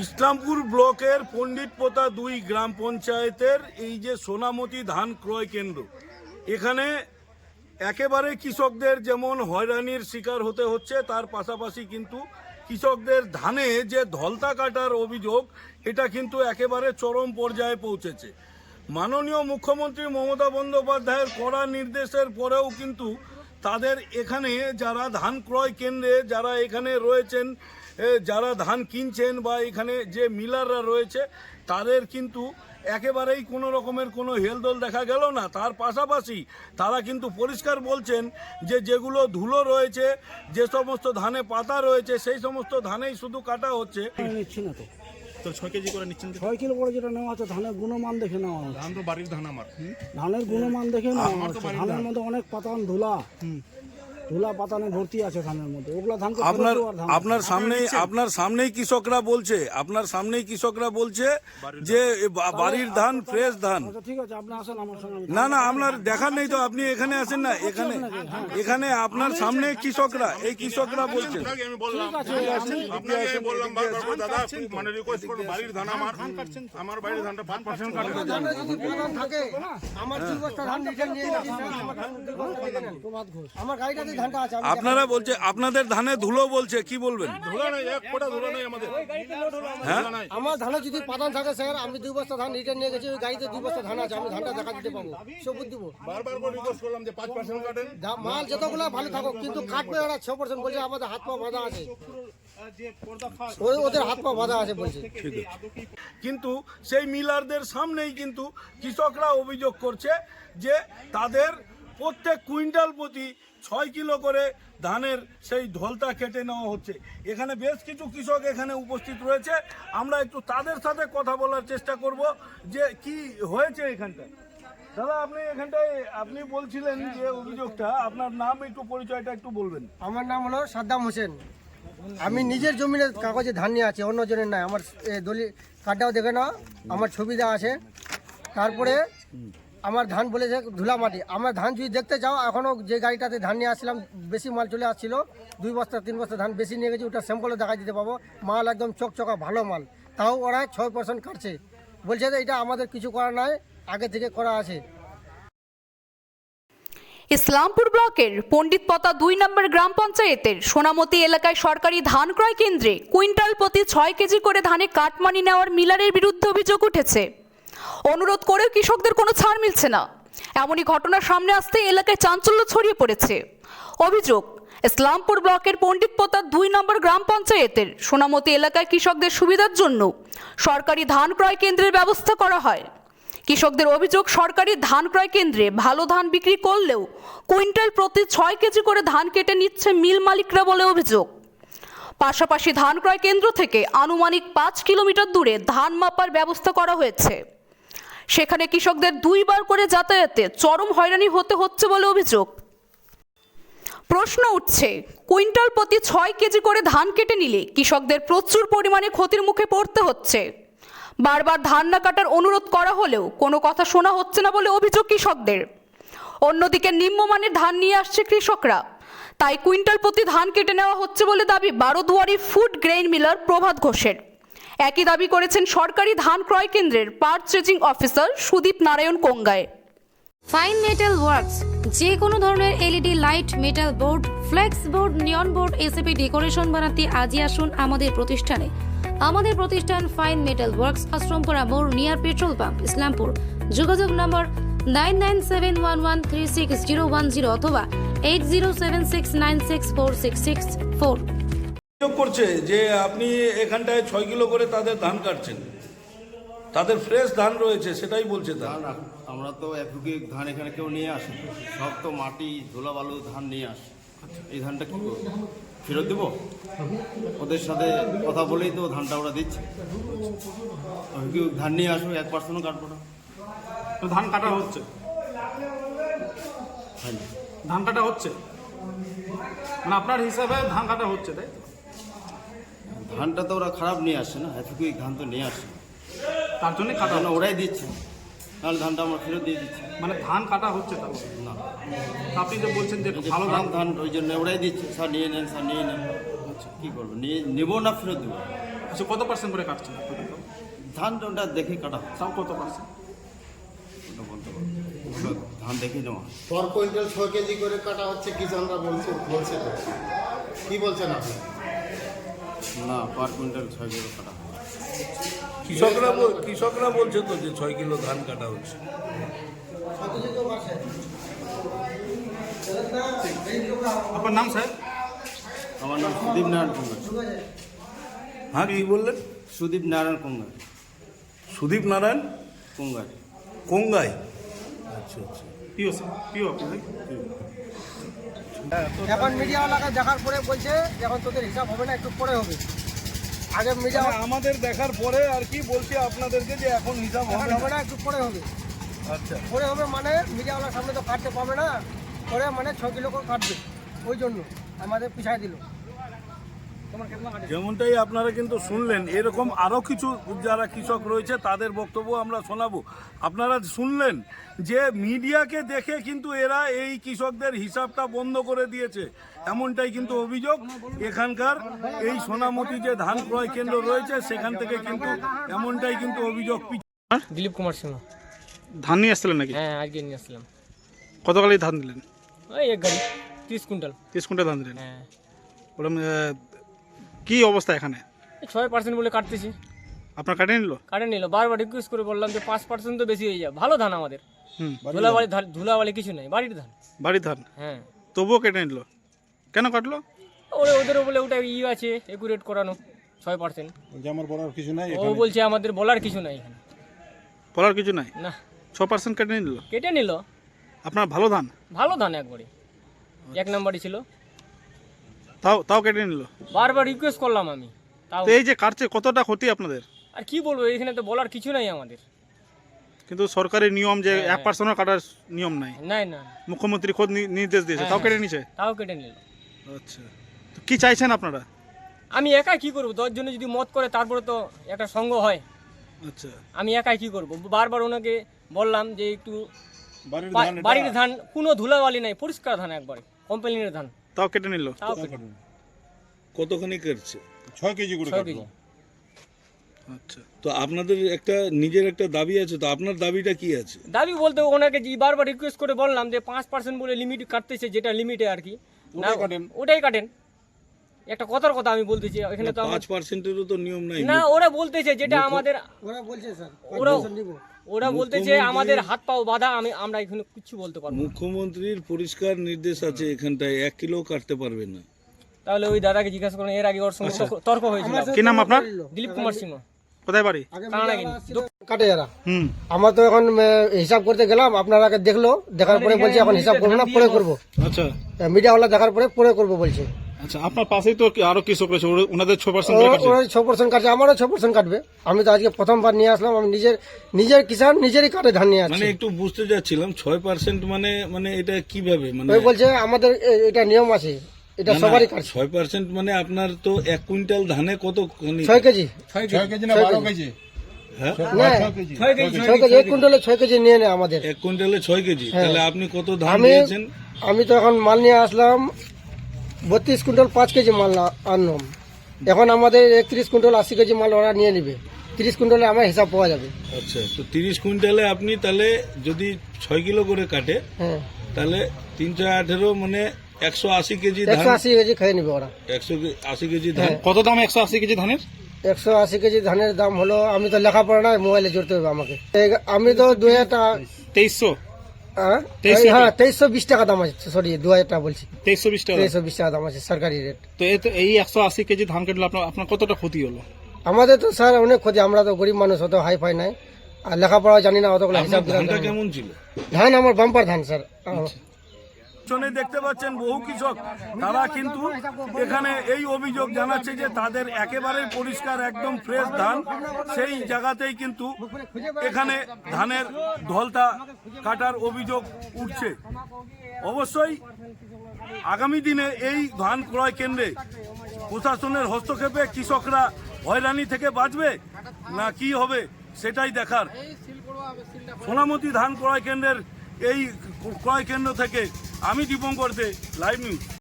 ইসলামপুর ব্লকের পণ্ডিতপোতা দুই গ্রাম পঞ্চায়েতের এই যে সোনামতি ধান ক্রয় কেন্দ্র, এখানে একেবারে কৃষকদের যেমন হয়রানির শিকার হতে হচ্ছে, তার পাশাপাশি কিন্তু কৃষকদের ধানে যে ধলতা কাটার অভিযোগ, এটা কিন্তু একেবারে চরম পর্যায়ে পৌঁছেছে। মাননীয় মুখ্যমন্ত্রী মমতা বন্দ্যোপাধ্যায়ের কড়া নির্দেশের পরেও কিন্তু তাদের এখানে যারা ধান ক্রয় কেন্দ্রে যারা এখানে রয়েছেন যারা ধান কিনছেন বা এখানে যে মিলাররা রয়েছে তাদের কিন্তু একেবারেই কোনো রকমের কোনো হেলদোল দেখা গেল না। তার পাশাপাশি তারা কিন্তু পরিষ্কার বলছেন যে যেগুলো ধুলো রয়েছে যে সমস্ত ধানে পাতা রয়েছে সেই সমস্ত ধানেই শুধু কাটা হচ্ছে। নিচ্ছি না তো। তো ছয় কেজি করে নিচ্ছেন তো? ছয় কিলো করে যেটা নেওয়া আছে ধানের গুণমান দেখে নেওয়া হচ্ছে। ধান তো বাড়ির ধান আমার। ধানের গুণমান দেখে নেওয়া ধানের মধ্যে অনেক পাতান ধুলা। ধুলা পাতানে ভর্তি আছে ধানের মধ্যে। ওগুলা ধানকে আপনার আপনার সামনেই আপনার সামনেই কৃষকরা বলছে আপনার সামনেই কৃষকরা বলছে যে বাড়ির ধান ফ্রেশ ধান। আচ্ছা ঠিক আছে আপনি আসেন আমার সঙ্গে না না আপনার দেখার নেই তো আপনি এখানে আসেন না এখানে এখানে আপনার সামনে কৃষকরা এই কৃষকরা বলছেন মানে রিকোয়েস্ট করুন বাড়ির ধান আমার আমার বাড়ির ধানটা পাঁচ পার্সেন্ট কাটে আমার। আমার গাড়িটাতে আপনারা বলছে আপনাদের ধানে ধুলো বলছে কি বলবেন? ধুলো নেই এক ফোঁটা ধুলো নেই। আমাদের হ্যাঁ? আমার ধানে যদি পাতান থাকে স্যার আমি দুই বস্তা ধান রিটার্ন নিয়ে গেছি ওই গাড়িতে দুই বস্তা ধান আছে আমি ধানটা দেখা দিতে পাবো সবুজ দিব বারবার করে রিকোয়েস্ট করলাম যে পাঁচ পার্সেন্ট কাটেন। মাল যতগুলো ভালো থাকুক কিন্তু কাটবে ওরা ছ পার্সেন্ট বলছে আমাদের হাত পা বাঁধা আছে। ওই ওদের হাত পা বাঁধা আছে বলছে। কিন্তু সেই মিলারদের সামনেই কিন্তু কৃষকরা অভিযোগ করছে যে তাদের প্রত্যেক কুইন্টাল প্রতি ছয় কিলো করে ধানের সেই ধলতা কেটে নেওয়া হচ্ছে। এখানে বেশ কিছু কৃষক এখানে উপস্থিত রয়েছে। আমরা একটু তাদের সাথে কথা বলার চেষ্টা করব যে কি হয়েছে এখানটায়। দাদা আপনি এখানটায় আপনি বলছিলেন যে অভিযোগটা। আপনার নাম একটু পরিচয়টা একটু বলবেন। আমার নাম হলো সাদ্দাম হোসেন। আমি নিজের জমির কাগজে ধান নিয়ে আছি অন্য জনের নাই। আমার এ, দলি কার্ডটাও দেখে নাও আমার ছবি দেওয়া আছে। তারপরে আমার ধান বলেছে ধুলা মাটি। আমার ধান যদি দেখতে চাও এখনও যে গাড়িটাতে ধান নিয়ে আসছিলাম, বেশি মাল চলে আসছিল। দুই বস্তা, তিন বস্তা ধান বেশি নিয়ে গেছি, ওটা স্যাম্পলও দেখা দিতে পাবো। মাল একদম চকচকা, ভালো মাল। তাও ওরা ছয় পার্সেন্ট কাটছে। বলছে যে এটা আমাদের কিছু করা নাই, আগে থেকে করা আছে। ইসলামপুর ব্লকের পণ্ডিতপতা দুই নম্বর গ্রাম পঞ্চায়েতের সোনামতি এলাকায় সরকারি ধান ক্রয় কেন্দ্রে কুইন্টাল প্রতি ছয় কেজি করে ধানে কাটমানি নেওয়ার মিলারের বিরুদ্ধে অভিযোগ উঠেছে। অনুরোধ করেও কৃষকদের কোনো ছাড় মিলছে না। এমনই ঘটনা সামনে আসতে এলাকায় চাঞ্চল্য ছড়িয়ে পড়েছে। অভিযোগ, ইসলামপুর ব্লকের পণ্ডিতপতা দুই নম্বর গ্রাম পঞ্চায়েতের সোনামতি এলাকায় কৃষকদের সুবিধার জন্য সরকারি ধান ক্রয় কেন্দ্রের ব্যবস্থা করা হয়। কৃষকদের অভিযোগ, সরকারি ধান ক্রয় কেন্দ্রে ভালো ধান বিক্রি করলেও কুইন্টাল প্রতি ছয় কেজি করে ধান কেটে নিচ্ছে মিল মালিকরা বলে অভিযোগ। পাশাপাশি ধান ক্রয় কেন্দ্র থেকে আনুমানিক পাঁচ কিলোমিটার দূরে ধান মাপার ব্যবস্থা করা হয়েছে। সেখানে কৃষকদের দুইবার করে যাতায়াতে চরম হয়রানি হতে হচ্ছে বলে অভিযোগ। প্রশ্ন উঠছে, কুইন্টাল প্রতি ছয় কেজি করে ধান কেটে নিলে কৃষকদের প্রচুর পরিমাণে ক্ষতির মুখে পড়তে হচ্ছে। বারবার ধান না কাটার অনুরোধ করা হলেও কোনো কথা শোনা হচ্ছে না বলে অভিযোগ কৃষকদের। অন্যদিকে নিম্নমানের ধান নিয়ে আসছে কৃষকরা। তাই কুইন্টাল প্রতি ধান কেটে নেওয়া হচ্ছে বলে দাবি Baroduari food grain miller Prabhat ঘোষের। একই দাবি করেছেন সরকারি ধান ক্রয় কেন্দ্রের পারচেজিং অফিসার সুদীপ নারায়ণ কোঙ্গায়। ফাইন মেটাল ওয়ার্কস যে কোনো ধরনের LED light metal board flex board neon board ACP decoration বানাতে আজই আসুন আমাদের প্রতিষ্ঠানে। আমাদের প্রতিষ্ঠান ফাইন মেটাল ওয়ার্কস আশ্রমপুরা মোড় নিয়ার পেট্রোল পাম্প ইসলামপুর। যোগাযোগ নম্বর nine nine seven one one three six zero one zero অথবা eight zero seven six nine six four six six four করছে যে আপনি এখানটায় ছয় কিলো করে তাদের ধান কাটছেন। তাদের ফ্রেশ ধান রয়েছে সেটাই বলছে তারা। না না আমরা তো এফুকে ধান এখানে কেউ নিয়ে আসি। সব তো মাটি ধুলা বালু ধান নিয়ে আসে। এই ধানটা কি করব? ফেরত দেবো? ওদের সাথে কথা বলেই তো ধানটা ওরা দিচ্ছে। ধান নিয়ে আসব? এক পার্সেন্টও কাটবো না। তো ধান কাটা হচ্ছে। হয়। ধান কাটা হচ্ছে। মানে আপনার হিসাবে ধান কাটা হচ্ছে তাই তো? ধানটা তো ওরা খারাপ নিয়ে আসে না এফুকে ধান তো নিয়ে আসে তার জন্য কাটা হচ্ছে। ওরাই দিচ্ছে নাহলে ধানটা আমরা ফেরত দিয়ে দিচ্ছি। মানে ধান কাটা হচ্ছে মানে। না। তা আপনি যে বলছেন যে ভালো ধান ধান ওই জন্য ওরাই দিচ্ছে স্যার নিয়ে নেন স্যার নিয়ে নেন। আচ্ছা কী করব? নিয়ে নেব না ফেরত দেবো? আচ্ছা কত পার্সেন্ট করে কাটছেন আপনারা? ধান ওটা দেখে কাটা তাও কত পার্সেন্ট ওটা বলতে পারব ধান দেখে নেওয়া। পর কুইন্টাল ছয় কেজি করে কাটা হচ্ছে কিষানরা বলছে বলছে কি বলছেন আপনি? না পার কুইন্টাল ছয় কিলো কাটা হয়। কৃষকরা বল- কৃষকরা বলছে তো যে ছয় কিলো ধান কাটা হচ্ছে। আপনার নাম স্যার? আমার নাম সুদীপ নারায়ণ কুমার। হ্যাঁ কি বললেন? সুদীপ নারায়ণ কুমার। সুদীপ নারায়ণ? কুমার। কোঙ্গাই। আচ্ছা আচ্ছা। পিও স্যার পিও আপনি? এখন মিডিয়াওয়ালাকে দেখার পরে বলছে এখন তোদের হিসাব হবে না একটু পরে হবে। আগে মিডিয়া মানে আমাদের দেখার পরে আর কি বলছি আপনাদেরকে যে এখন হিসাব হবে না? একটু পরে হবে। আচ্ছা। পরে হবে মানে মিডিয়াওয়ালার সামনে তো কাটতে পাবে না পরে মানে ছ কিলো করে কাটবে ওই জন্য আমাদের পিছায় দিল। যেমনটাই আপনারা কিন্তু শুনলেন এরকম আরও কিছু যারা কৃষক রয়েছে তাদের বক্তব্য আমরা শোনাবো। আপনারা শুনলেন যে মিডিয়াকে দেখে কিন্তু এরা এই কৃষকদের হিসাবটা বন্ধ করে দিয়েছে। এমনটাই কিন্তু অভিযোগ। এখানকার এই সোনামতি যে ধান ক্রয় কেন্দ্র রয়েছে সেখান থেকে কিন্তু এমনটাই কিন্তু অভিযোগ দিলীপ কুমার সিংহ ধান নিয়ে আসছিলেন নাকি? হ্যাঁ আজকে নিয়ে আসলাম কতকালই ধান দিলেন? ওই এক গাড়ি তিরিশ কুইন্টাল। তিরিশ কুইন্টাল ধান দিলেন? হ্যাঁ। বললাম কি অবস্থা এখানে? এই ছয় পার্সেন্ট বলে কাটতেছি। আপনার কাটে নিল? কাটে নিল। বারবার রিকোয়েস্ট করে বললাম যে পাঁচ পার্সেন্ট তো বেশি হয়ে যায় ভালো ধান আমাদের। হুম ধুলাবালি ধান। ধুলাবালি কিছু নেই বাড়ির ধান। বাড়ির ধান? হ্যাঁ। তবুও কেটে নিল? কেন কাটলো? ওরে ওদের বলে ওটা ই আছে একুরেট করানো ছয় পার্সেন্ট আমার বলার কিছু নাই ও বলছে আমাদের বলার কিছু নাই এখানে। বলার কিছু নাই? না। ছ পার্সেন্ট কেটে নিল? কেটে নিল। আপনার ভালো ধান? ভালো ধান একবারে। এক নাম্বারই ছিল। তাও তাও কেটে নিল? বারবার রিকোয়েস্ট করলাম আমি। তাও। তো এই যে কাটছে কতটা ক্ষতি আপনাদের? আর কি বলব এখানে তো বলার কিছু নাই আমাদের। কিন্তু সরকারি নিয়ম যে এক পার্সেন্টও কাটার নিয়ম নাই। নাই না মুখ্যমন্ত্রী খোদ নি- নির্দেশ দিয়েছে তাও কেটে নিছে? তাও কেটে নিল। আচ্ছা। তো কি চাইছেন আপনারা? আমি একাই কি করব? দশজনে যদি মত করে তারপরে তো একটা সঙ্গ হয়। আচ্ছা। আমি একাই কি করব? বারবার ওনাকে বললাম যে একটু বাড়ির বা- বাড়ির ধান কোনো ধুলাবালি নাই পরিষ্কার ধান একবারে কোম্পানির ধান। তাও কেটে নিল? তাও কেটে কতখানি কেটছে? ছয় কেজি করে ছয় কাটলো। কেজি। আচ্ছা। তো আপনাদের একটা নিজের একটা দাবি আছে তো আপনার দাবিটা কি আছে? দাবি বলতে ওনাকে যে বারবার রিকোয়েস্ট করে বললাম যে পাঁচ পার্সেন্ট বলে লিমিট কাটতেছে যেটা লিমিটে আর কি না ওটাই কাটেন। একটা কথার কথা আমি বলতেছি এখানে তো আমার পাঁচ পার্সেন্টেরও তো নিয়ম নাই। না ওরা বলতেছে যেটা আমাদের ওরা বলছে স্যার ওরা নিব ওরা বলতেছে আমাদের হাত পাও বাধা আমি আমরা এখানে কিছু বলতে পারব না। মুখ্যমন্ত্রীর পরিষ্কার নির্দেশ আছে এখানটায় এক কিলো কাটতে পারবে না। তাহলে ওই দাদাকে জিজ্ঞাসা করুন এর আগে ওর সঙ্গে তর্ক- তর্ক হয়েছিল। কি নাম আপনার? দিলীপ কুমার সিংহ। কোথায় বাড়ি? কানাডাগিনি কাটে এরা। হুম। আমার তো এখন আহ, হিসাব করতে গেলাম আপনারা আগে দেখল দেখার পরে বলছে এখন হিসাব করব না পরে করব। আচ্ছা। মিডিয়াওয়ালা দেখার পরে পরে করব বলছে। আচ্ছা আপনার পাশেই তো আরও কৃষক রয়েছে ওনাদের ছ পার্সেন্ট ও- ছ পার্সেন্ট কাটছে আমারও ছ পার্সেন্ট কাটবে। আমি তো আজকে প্রথমবার নিয়ে আসলাম আমি নিজের নিজের কিষান নিজেরই কাটে ধান নিয়ে আসছি। মানে একটু বুঝতে যাচ্ছিলাম ছয় পার্সেন্ট মানে মানে এটা কীভাবে? মানে ওই বলছে আমাদের এটা নিয়ম আছে এটা সবারই কাটছে। ছয় পার্সেন্ট মানে আপনার তো এক কুইন্টাল ধানে কত ছয় কেজি। ছয় কেজি না বারো কেজি? হ্যাঁ? ছয় কেজি এক কুইন্টালে ছয় কেজি নিয়ে নেয় আমাদের। এক কুইন্টালে ছয় কেজি। তাহলে আপনি কত ধান হ্যাঁ। দিয়েছেন আমি তো এখন মাল নিয়ে আসলাম বত্রিশ কুইন্টাল পাঁচ কেজি মাল না- আনলাম। এখন আমাদের একত্রিশ কুইন্টাল আশি কেজি মাল ওরা নিয়ে নেবে। তিরিশ কুইন্টালে আমার হিসাব পাওয়া যাবে। আচ্ছা তো তিরিশ কুইন্টালে আপনি তাহলে যদি ছয় কিলো করে কাটে হ্যাঁ। তাহলে তিনশো আঠেরো মানে একশো আশি কেজি একশো আশি কেজি খেয়ে নেবে ওরা। একশো আশি কেজি ধান। কত দাম একশো আশি কেজি ধানের? একশো আশি কেজি ধানের দাম হলো আমি তো লেখাপড়া নাই মোবাইলে জড়তে হবে আমাকে। আমি তো দু হাজার তেইশশো। হ্যাঁ? তেইশশো হ্যাঁ বিশ টাকা দাম আছে সরি দু হাজার টাকা বলছি। তেইশশো বিশ টাকা। তেইশশো বিশ টাকা দাম আছে সরকারি রেট তো এই একশো আশি কেজি ধান কাটলে আপনার আপনার কতটা ক্ষতি হলো? আমাদের তো স্যার অনেক ক্ষতি আমরা তো গরিব মানুষ অত হাই ফাই নাই। আর লেখাপড়া জানি না অতগুলো হিসাব। কেমন ছিল? ধান আমার বাম্পার ধান স্যার। পিছনে দেখতে পাচ্ছেন বহু কৃষক। তারা কিন্তু এখানে এই অভিযোগ জানাচ্ছে যে তাদের একেবারে পরিষ্কার, একদম ফ্রেশ ধান। সেই জায়গাতেই কিন্তু এখানে ধানের ধলতা কাটার অভিযোগ উঠছে। অবশ্যই আগামী দিনে এই ধান ক্রয় কেন্দ্রে প্রশাসনের হস্তক্ষেপে কৃষকরা হয়রানি থেকে বাঁচবে না কি হবে সেটাই দেখার। সোনামতি ধান ক্রয় কেন্দ্রের এই ক্রয় কেন্দ্র থেকে আমি দীপঙ্কর দে লাইভ নিউজ